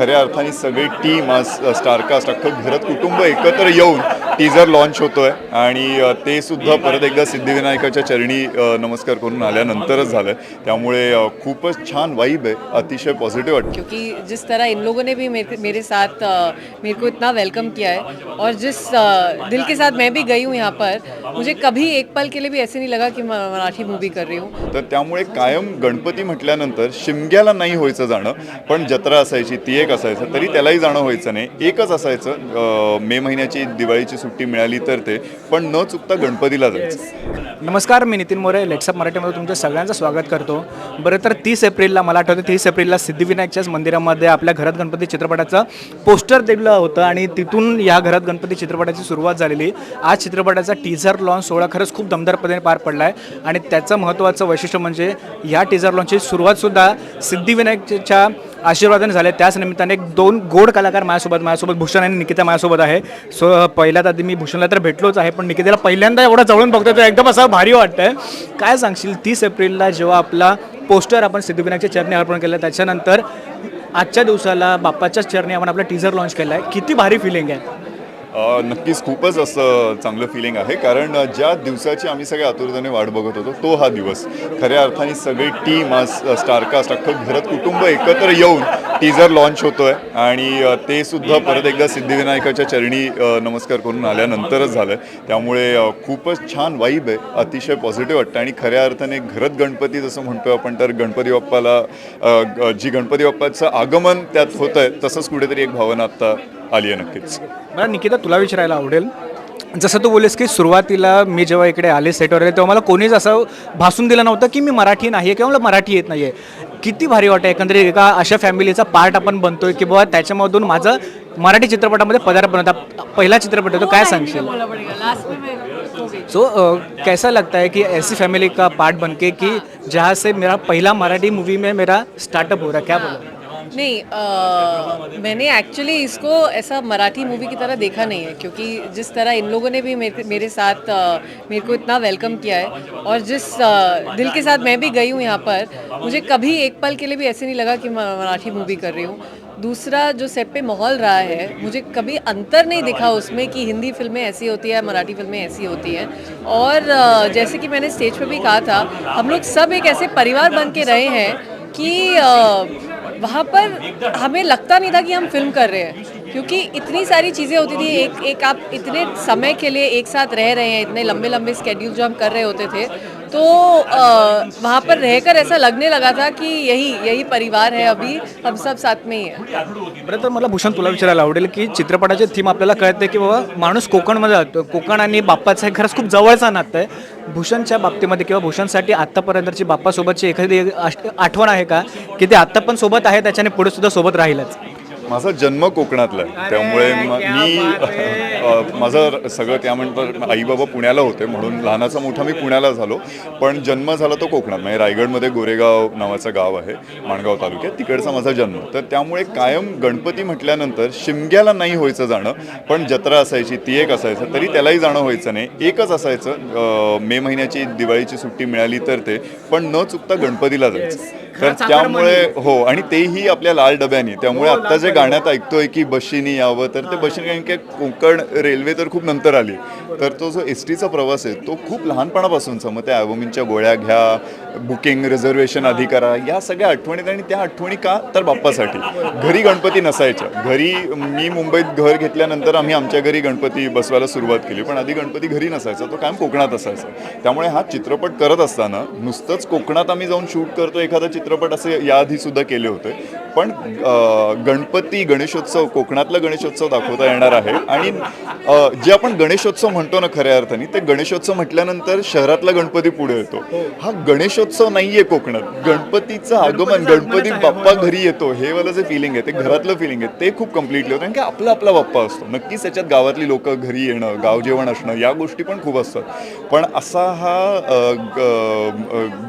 खऱ्या अर्थाने सगळी टीम आज स्टारकास्ट अख्खं घरात कुटुंब एकत्र येऊन टीजर लॉन्च होतोय. आणि ते सुद्धा परत एकदा सिद्धिविनायकाच्या चरणी नमस्कार करून आल्यानंतरच झालं त्यामुळे खूपच छान वाईब आहे. अतिशय पॉझिटिव्ह वाटतं. क्योंकि जिस तरह इन लोगों ने भी मेरे मेरे साथ मेरे को इतना वेलकम किया है और जिस दिल के साथ मैं भी गई हूँ यहाँ पर मुझे कभी एक पल के लिए भी ऐसे नहीं लगा कि मैं मराठी मूवी कर रही हूँ। तर त्यामुळे कायम गणपती म्हटल्यानंतर शिमग्याला नाही व्हायचं जाणं पण जत्रा असायची ती एक असायचं तरी त्यालाही जाणं व्हायचं नाही. एकच असायचं मे महिन्याची दिवाळीची सुट्टी मिळाली तर ते पण न चुकता गणपतीला जायचं. नमस्कार मी नितीन मोरे लेट्सअप मराठीमध्ये तुमचं सगळ्यांचं स्वागत करतो. बरं तर तीस एप्रिलला मला आठवतं तीस एप्रिलला सिद्धिविनायकच्याच मंदिरामध्ये आपल्या घरात गणपती चित्रपटाचं पोस्टर दिलं होतं आणि तिथून या घरात गणपती चित्रपटाची सुरुवात झालेली. आज चित्रपटाचा टीझर लॉन्च सोहळा खरंच खूप दमदारपणे पार पडला आहे आणि त्याचं महत्त्वाचं वैशिष्ट्य म्हणजे या टीझर लॉन्चची सुरुवातसुद्धा सिद्धिविनायकच्या आशीर्वादाने झाले. त्याच निमित्ताने एक दोन गोड कलाकार माझ्यासोबत माझ्यासोबत भूषण आणि निकिता माझ्यासोबत आहे. सो पहिल्यात आधी मी भूषणला तर भेटलोच आहे पण निकिताला पहिल्यांदा एवढं जवळून बघतोय तर एकदम असं भारी वाटतंय. काय सांगशील तीस एप्रिलला जेव्हा आपला पोस्टर आपण सिद्धिविनायकच्या चरणी अर्पण केलं त्याच्यानंतर आजच्या दिवसाला बाप्पाच्याच चरणी आपण आपला टीझर लॉन्च केला आहे किती भारी फिलिंग आहे. नक्कीच खूपच असं चांगलं फिलिंग आहे. कारण ज्या दिवसाची आम्ही सगळ्या आतुरतेने वाट बघत होतो तो हा दिवस. खऱ्या अर्थाने सगळी टीम आज स्टारकास्ट अख्खं घरात कुटुंब एकत्र येऊन टीजर लॉन्च होतो आहे आणि ते सुद्धा परत एकदा सिद्धिविनायकाच्या चरणी नमस्कार करून आल्यानंतरच झालं त्यामुळे खूपच छान वाईब आहे. अतिशय पॉझिटिव्ह वाटतं. आणि खऱ्या अर्थाने घरत गणपती जसं म्हणतो आपण तर गणपती बाप्पाला जी गणपती बाप्पाचं आगमन त्यात होतं आहे तसंच कुठेतरी एक भावना आत्ता आली आहे नक्कीच. मला निकिता तुला विचारायला आवडेल. जसं तू बोलेस की सुरुवातीला मी जेव्हा इकडे आले सेटवर आले तेव्हा मला कोणीच असं भासून दिलं नव्हतं की मी मराठी नाही आहे किंवा मला मराठी येत नाही आहे किती भारी वाटतं एकंदरीत एका अशा फॅमिलीचा पार्ट आपण बनतोय की बाबा त्याच्यामधून माझं मराठी चित्रपटामध्ये पदार्पण होता. पहिला चित्रपट होतो काय सांगशील? सो कैसा लगता है कि ऐसी फैमिली का पार्ट बनके की कि जहाँ से मेरा पहला मराठी मूवी में मेरा स्टार्टअप हो रहा है? क्या बोला? नहीं अ, मैंने एक्चुअली इसको ऐसा मराठी मूवी की तरह देखा नहीं है क्योंकि जिस तरह इन लोगों ने भी मेरे मेरे साथ अ, मेरे को इतना वेलकम किया है और जिस अ, दिल के साथ मैं भी गई हूँ यहाँ पर मुझे कभी एक पल के लिए भी ऐसे नहीं लगा कि मैं मराठी मूवी कर रही हूँ। दूसरा जो सेट पे माहौल रहा है मुझे कभी अंतर नहीं दिखा उसमें कि हिंदी फ़िल्में ऐसी होती है मराठी फ़िल्में ऐसी होती हैं। और जैसे कि मैंने स्टेज पे भी कहा था हम लोग सब एक ऐसे परिवार बन के रहे हैं कि वहाँ पर हमें लगता नहीं था कि हम फ़िल्म कर रहे हैं, क्योंकि इतनी सारी चीज़ें होती थी, एक एक आप इतने समय के लिए एक साथ रह रहे हैं, इतने लंबे लंबे स्केड्यूल जो हम कर रहे होते थे तो वहाँ पर रहकर ऐसा लगने लगा था कि यही यही परिवार है अभी हम सब साथ में ही है। बरं तर मला भूषण तुला विचारायला आवडेल की चित्रपटाचे थीम आपल्याला कळते की बाबा माणूस कोकणमध्ये जातो कोकण आणि बाप्पाचं हे खरंच खूप जवळचा नातं आहे. भूषणच्या बाबतीमध्ये किंवा भूषणसाठी आत्तापर्यंतची बाप्पासोबतची एखादी आठ- आठवण आहे का? की ते आत्ता पण सोबत आहे त्याच्याने पुढे सुद्धा सोबत राहीलच. माझा जन्म कोकणातला आहे. त्यामुळे म- माझं सगळं त्या म्हणतात आई बाबा पुण्याला होते म्हणून लहानाचा मोठा मी पुण्याला झालो. पण जन्म झाला तो कोकणात. म्हणजे रायगडमध्ये गोरेगाव नावाचं गाव आहे माणगाव तालुक्यात. तिकडचा माझा जन्म. तर त्यामुळे कायम गणपती म्हटल्यानंतर शिमग्याला नाही व्हायचं जाणं पण जत्रा असायची ती एक असायचं तरी त्यालाही जाणं व्हायचं नाही. एकच असायचं मे महिन्याची दिवाळीची सुट्टी मिळाली तर ते पण न चुकता गणपतीला जायचं. तर त्यामुळे हो आणि तेही आपल्या लाल डब्यानी. त्यामुळे आत्ता जे गाण्यात ऐकतोय की बशीनी यावं तर ते बशीने कारण की कोकण रेल्वे तर खूप नंतर आली. तर तो जो एस टीचा प्रवास आहे तो खूप लहानपणापासूनचा. मग त्या ॲवोमिनच्या गोळ्या घ्या बुकिंग रिझर्वेशन आधी करा. या सगळ्या आठवणीत आणि त्या आठवणी का तर बाप्पासाठी. घरी गणपती नसायच्या. घरी मी मुंबईत घर घेतल्यानंतर आम्ही आमच्या घरी गणपती बसवायला सुरुवात केली. पण आधी गणपती घरी नसायचा तो कायम कोकणात असायचा. त्यामुळे हा चित्रपट करत असताना नुसतंच कोकणात आम्ही जाऊन शूट करतो एखादा चित्रपट असे याआधी सुद्धा केले होते. पण गणपती गणेशोत्सव कोकणातला गणेशोत्सव दाखवता येणार आहे. आणि जे आपण गणेशोत्सव म्हणतो ना खऱ्या अर्थाने ते गणेशोत्सव म्हटल्यानंतर शहरातला गणपती पुढे येतो. हा गणेशोत्सव नाहीये कोकणात. गणपतीचं आगमन गणपती बाप्पा घरी येतो हे वाला जे फिलिंग आहे ते घरातलं फिलिंग आहे ते खूप कम्प्लिटली होतं. कारण की आपला आपला बाप्पा असतो. नक्कीच त्याच्यात गावातली लोक घरी येणं गाव जेवण असणं या गोष्टी पण खूप असतात. पण असा हा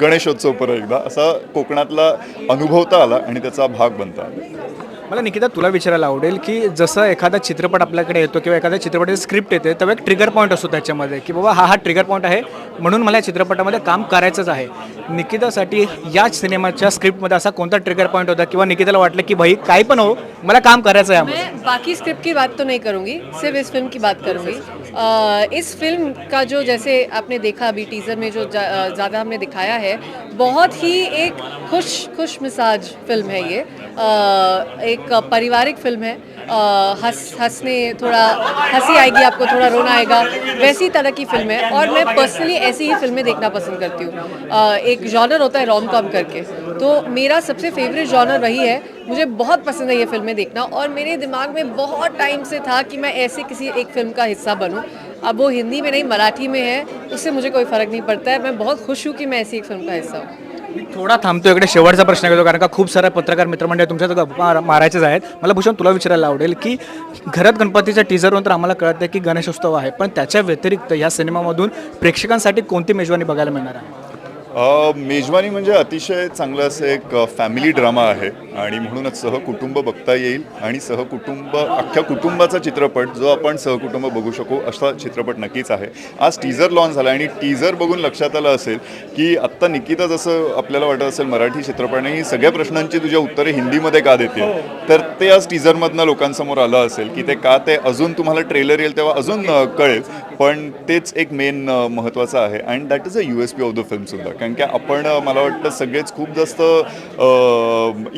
गणेशोत्सव परत एकदा असा कोकणातला अनुभवता आला आणि त्याचा भाग बनता आला मला निकिता तुला विचारायला आवडेल की जसं एखादा चित्रपट आपल्याकडे येतो किंवा एखाद्या चित्रपटाची स्क्रिप्ट येते तेव्हा एक ट्रिगर पॉईंट असतो त्याच्यामध्ये की बाबा हा हा ट्रिगर पॉईंट आहे म्हणून मला या चित्रपटामध्ये काम करायचंच आहे. निकितासाठी याच सिनेमाच्या स्क्रिप्टमध्ये असा कोणता ट्रिगर पॉईंट होता किंवा निकिताला वाटलं की भाई काही पण हो मला काम करायचं आहे मैं बाकी स्क्रिप्ट की बात तो नहीं करूंगी सिर्फ इस फिल्म की बात करूंगी। अ, इस फिल्म का जो जैसे आपने देखा अभी टीज़र में जो ज़्यादा हमने दिखाया है बहुत ही एक खुश खुश मिजाज फिल्म है ये। अ, एक पारिवारिक फ़िल्म है। हंस, हंसने थोड़ा, हँसी आएगी, आपको थोड़ा रोना आएगा। वैसी तरह की फ़िल्म है और मैं पर्सनली ऐसी ही फ़िल्में देखना पसंद करती हूँ। एक जॉनर होता है रोम कॉम करके। तो मेरा सबसे फेवरेट जॉनर वही है। मुझे बहुत पसंद है ये फ़िल्में देखना और मेरे दिमाग में बहुत टाइम से था कि मैं ऐसे किसी एक फ़िल्म का हिस्सा बनूँ। अब वो हिंदी में नहीं, मराठी में है, उससे मुझे कोई फ़र्क नहीं पड़ता है। मैं बहुत खुश हूँ कि मैं ऐसी एक फ़िल्म का हिस्सा हूँ। मी थोडा थांबतो इकडे. शेवटचा प्रश्न घेतो कारण का खूप साऱ्या पत्रकार मित्रमंडळ तुमच्या गप्पा मार- मारायचेच आहेत. मला भूषण तुला विचारायला आवडेल की घरात गणपतीच्या टीजरवरून तर आम्हाला कळतं आहे की गणेशोत्सव आहे पण त्याच्या व्यतिरिक्त या सिनेमामधून प्रेक्षकांसाठी कोणती मेजवानी बघायला मिळणार आहे? मेजवानी म्हणजे अतिशय चांगलं असं एक फॅमिली ड्रामा आहे. आणि म्हणूनच सहकुटुंब बघता येईल आणि सहकुटुंब अख्ख्या कुटुंबाचा चित्रपट जो आपण सहकुटुंब बघू शकू असा चित्रपट नक्कीच आहे. आज टीझर लॉन्च झाला आणि टीझर बघून लक्षात आलं असेल की आत्ता निकिता जसं आपल्याला वाटत असेल मराठी चित्रपटाने ही सगळ्या प्रश्नांची तुझ्या उत्तरे हिंदीमध्ये का देते? तर ते आज टीझरमधनं लोकांसमोर आलं असेल की ते का ते अजून तुम्हाला ट्रेलर येईल तेव्हा अजून कळेल. पण तेच एक मेन महत्त्वाचं आहे. And that is a U S P of the फिल्मसुद्धा कारण की आपण मला वाटतं सगळेच खूप जास्त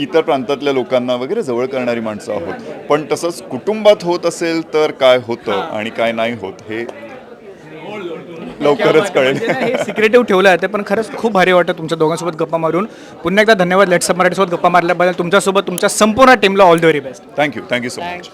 इतर प्रांतातल्या लोकांना वगैरे जवळ करणारी माणसं आहोत. पण तसंच कुटुंबात होत असेल तर काय होतं आणि काय नाही होत हे लवकरच कळेल. म्हणजे हे सिक्रेटिव्ह ठेवलं आहे ते पण खरंच खूप भारी वाटतं तुमच्या दोघांसोबत गप्पा मारून. पुन्हा एकदा धन्यवाद लेट्सअप मराठीसोबत गप्पा मारल्याबद्दल. तुमच्यासोबत तुमच्या संपूर्ण टीमला all the very best thank you thank you so much